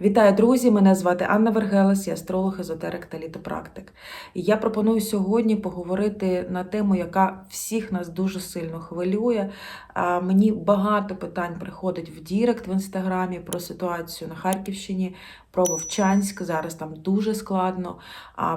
Вітаю, друзі! Мене звати Анна Вергелес, я астролог, езотерик та літопрактик. І я пропоную сьогодні поговорити на тему, яка всіх нас дуже сильно хвилює. Мені багато питань приходить в Дірект в інстаграмі про ситуацію на Харківщині, про Вовчанськ. Зараз там дуже складно.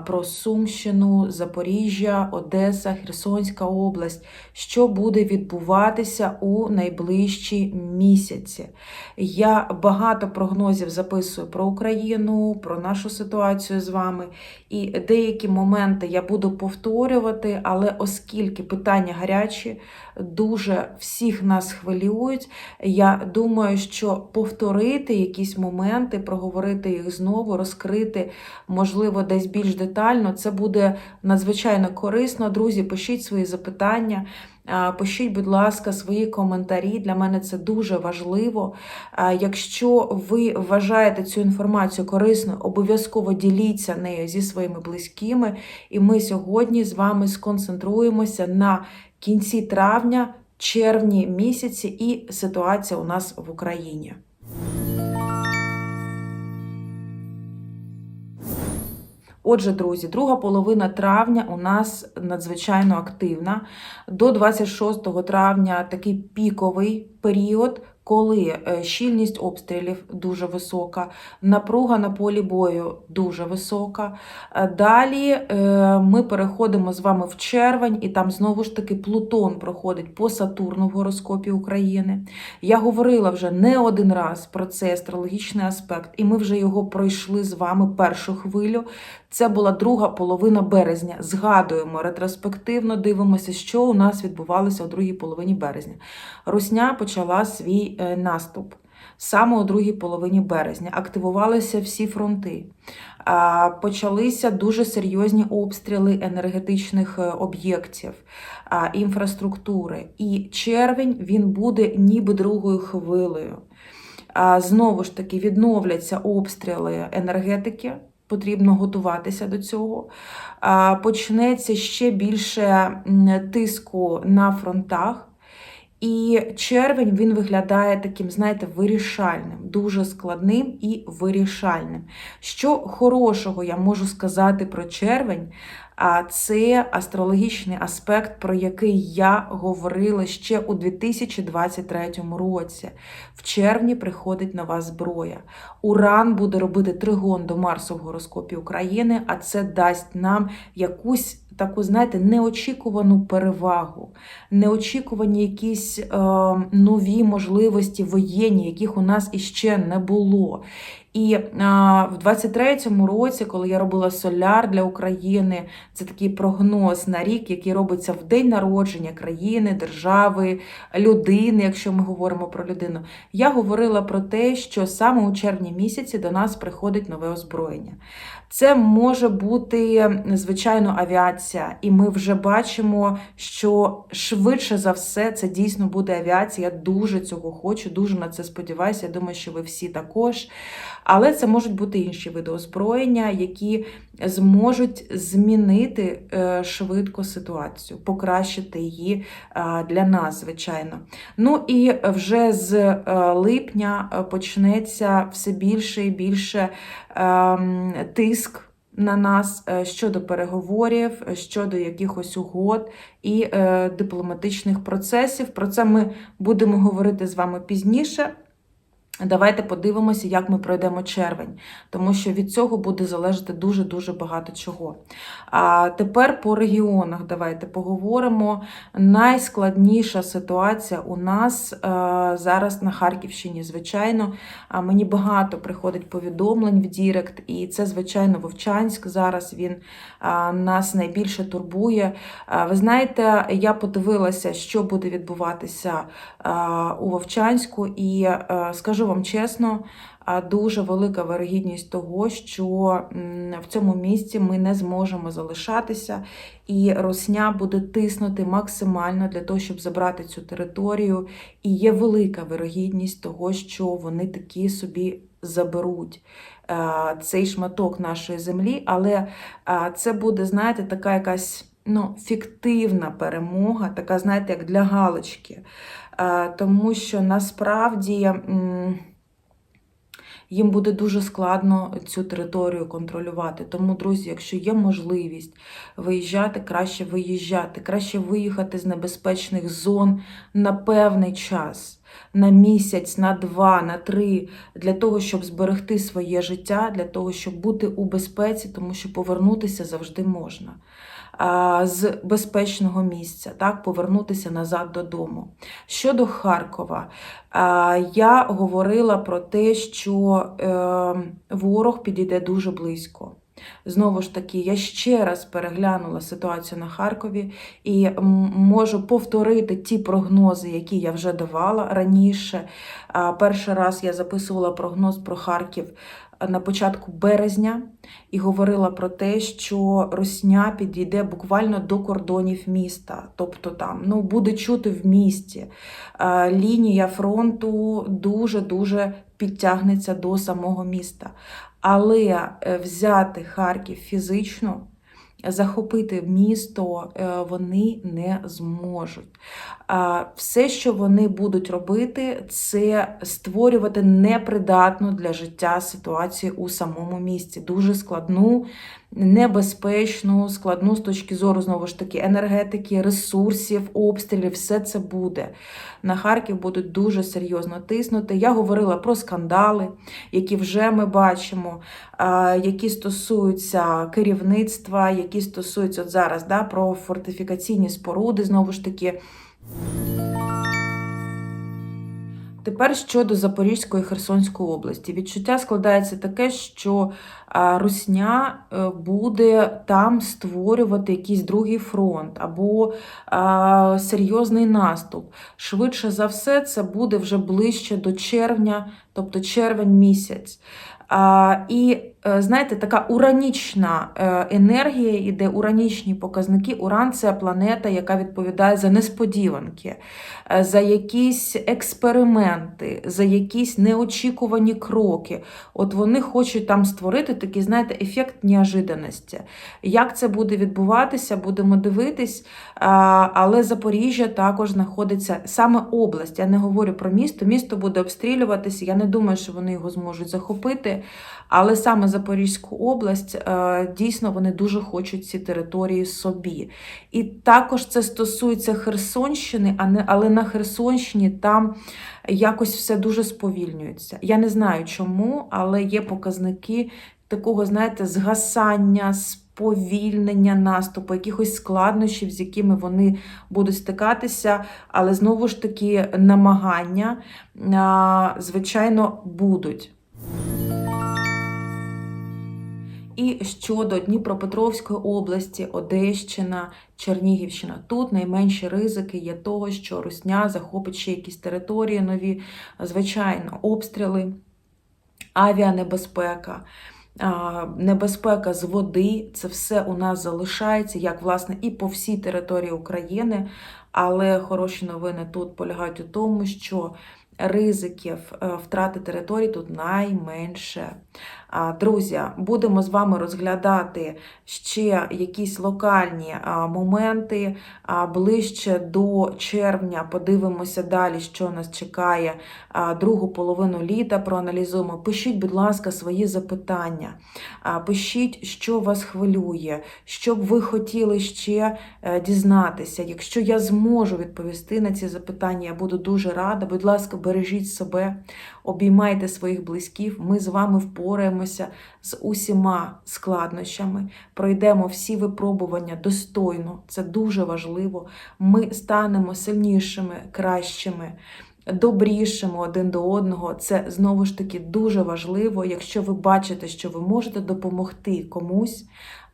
Про Сумщину, Запоріжжя, Одеса, Херсонська область. Що буде відбуватися у найближчі місяці? Я багато прогнозів записую про Україну, про нашу ситуацію з вами. І деякі моменти я буду повторювати, але оскільки питання гарячі, дуже всіх нас хвилюють, я думаю, що повторити якісь моменти, проговорити їх знову, розкрити, можливо, десь більш детально, це буде надзвичайно корисно. Друзі, пишіть свої запитання. А, Пишіть, будь ласка, свої коментарі. Для мене це дуже важливо. Якщо ви вважаєте цю інформацію корисною, обов'язково діліться нею зі своїми близькими. І ми сьогодні з вами сконцентруємося на кінці травня, червні місяці і ситуація у нас в Україні. Отже, друзі, друга половина травня у нас надзвичайно активна. До 26 травня такий піковий період, коли е, щільність обстрілів дуже висока, напруга на полі бою дуже висока. Е, Далі е, ми переходимо з вами в червень, і там знову ж таки Плутон проходить по Сатурну в гороскопі України. Я говорила вже не один раз про цей астрологічний аспект, і ми вже його пройшли з вами першу хвилю. Це була друга половина березня. Згадуємо ретроспективно, дивимося, що у нас відбувалося у другій половині березня. Русня почала свій наступ. Саме у другій половині березня активувалися всі фронти, почалися дуже серйозні обстріли енергетичних е, об'єктів, інфраструктури. І червень він буде ніби другою хвилею. Знову ж таки, відновляться обстріли енергетики. Потрібно готуватися до цього. Почнеться ще більше тиску на фронтах. І червень він виглядає таким, знаєте, вирішальним, дуже складним і вирішальним. Що хорошого я можу сказати про червень? А це астрологічний аспект, про який я говорила ще у 2023 році. В червні приходить нова зброя. Уран буде робити тригон до Марсу в гороскопі України, а це дасть нам якусь таку, знаєте, неочікувану перевагу, неочікувані якісь е, нові можливості воєнні, яких у нас іще не було. І а, в 23-му році, коли я робила соляр для України, це такий прогноз на рік, який робиться в день народження країни, держави, людини, якщо ми говоримо про людину, я говорила про те, що саме у червні місяці до нас приходить нове озброєння. Це може бути, звичайно, авіація, і ми вже бачимо, що швидше за все це дійсно буде авіація. Я дуже цього хочу, дуже на це сподіваюся. Я думаю, що ви всі також. Але це можуть бути інші види озброєння, які зможуть змінити е, швидко ситуацію, покращити її е, для нас, звичайно. Ну і вже з е, липня почнеться все більше і більше ем, тиск. На нас щодо переговорів, щодо якихось угод і е, дипломатичних процесів. Про це ми будемо говорити з вами пізніше. Давайте подивимося, як ми пройдемо червень, тому що від цього буде залежати дуже-дуже багато чого. А тепер по регіонах давайте поговоримо. Найскладніша ситуація у нас а, зараз на Харківщині, звичайно. Мені багато приходить повідомлень в Дірект, і це, звичайно, Вовчанськ. Зараз він а, нас найбільше турбує. А, ви знаєте, я подивилася, що буде відбуватися у Вовчанську, і скажу вам чесно, дуже велика вирогідність того, що в цьому місці ми не зможемо залишатися, і Росня буде тиснути максимально для того, щоб забрати цю територію. І є велика вирогідність того, що вони такі собі заберуть. Цей шматок нашої землі, але це буде, знаєте, така якась ну, фіктивна перемога, така, знаєте, як для галочки. Тому що насправді їм буде дуже складно цю територію контролювати. Тому, друзі, якщо є можливість виїжджати, краще виїжджати, краще виїхати з небезпечних зон на певний час. На місяць, на два, на три, для того, щоб зберегти своє життя, для того, щоб бути у безпеці, тому що повернутися завжди можна з безпечного місця, так, повернутися назад додому. Щодо Харкова, я говорила про те, що е, ворог підійде дуже близько. Знову ж таки, я ще раз переглянула ситуацію на Харкові і можу повторити ті прогнози, які я вже давала раніше. Перший раз я записувала прогноз про Харків на початку березня і говорила про те, що Росня підійде буквально до кордонів міста, тобто там ну, буде чути в місті. Лінія фронту дуже-дуже підтягнеться до самого міста. Але е, взяти Харків фізично, захопити місто е, вони не зможуть. Все, що вони будуть робити, це створювати непридатну для життя ситуацію у самому місті. Дуже складну, небезпечну, складну з точки зору знову ж таки енергетики, ресурсів, обстрілів. Все це буде. На Харків будуть дуже серйозно тиснути. Я говорила про скандали, які вже ми бачимо, які стосуються керівництва, які стосуються от зараз да, про фортифікаційні споруди, знову ж таки. Тепер щодо Запорізької і Херсонської області. Відчуття складається таке, що Русня е, буде там створювати якийсь другий фронт або серйозний наступ. Швидше за все, це буде вже ближче до червня, тобто червень місяць. І знаєте, така уранічна е, енергія іде, уранічні показники. Уран це планета, яка відповідає за несподіванки, е, за якісь експерименти, за якісь неочікувані кроки. От вони хочуть там створити такий, знаєте, ефект неожиданості. Як це буде відбуватися, будемо дивитись. Але Запоріжжя також знаходиться саме область. Я не говорю про місто. Місто буде обстрілюватися. Я не думаю, що вони його зможуть захопити. Але саме Запорізьку область е, дійсно вони дуже хочуть ці території собі. І також це стосується Херсонщини, але на Херсонщині там якось все дуже сповільнюється. Я не знаю чому, але є показники такого, знаєте, згасання. Повільнення наступу, якихось складнощів, з якими вони будуть стикатися, але знову ж таки намагання, звичайно, будуть. І щодо Дніпропетровської області, Одещина, Чернігівщина, тут найменші ризики є того, що Русня захопить ще якісь території нові, звичайно, обстріли, авіанебезпека. Небезпека з води, це все у нас залишається, як, власне, і по всій території України. Але хороші новини тут полягають у тому, що ризиків е, втрати території тут найменше. Друзі, будемо з вами розглядати ще якісь локальні моменти ближче до червня. Подивимося далі, що нас чекає другу половину літа. Проаналізуємо. Пишіть, будь ласка, свої запитання. Пишіть, що вас хвилює, що б ви хотіли ще е, дізнатися. Якщо я зможу відповісти на ці запитання, я буду дуже рада. Будь ласка, бережіть себе, обіймайте своїх близьких. Ми з вами впораємося з усіма складнощами, пройдемо всі випробування достойно. Це дуже важливо. Ми станемо сильнішими, кращими. Добрішими один до одного, це знову ж таки дуже важливо, якщо ви бачите, що ви можете допомогти комусь,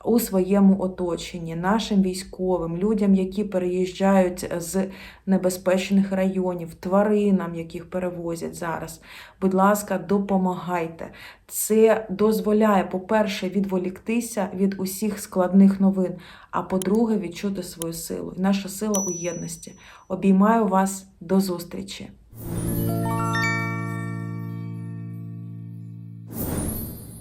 у своєму оточенні, нашим військовим, людям, які переїжджають з небезпечних районів, тваринам, яких перевозять зараз. Будь ласка, допомагайте. Це дозволяє, по-перше, відволіктися від усіх складних новин, а по-друге, відчути свою силу. Наша сила у єдності. Обіймаю вас до зустрічі!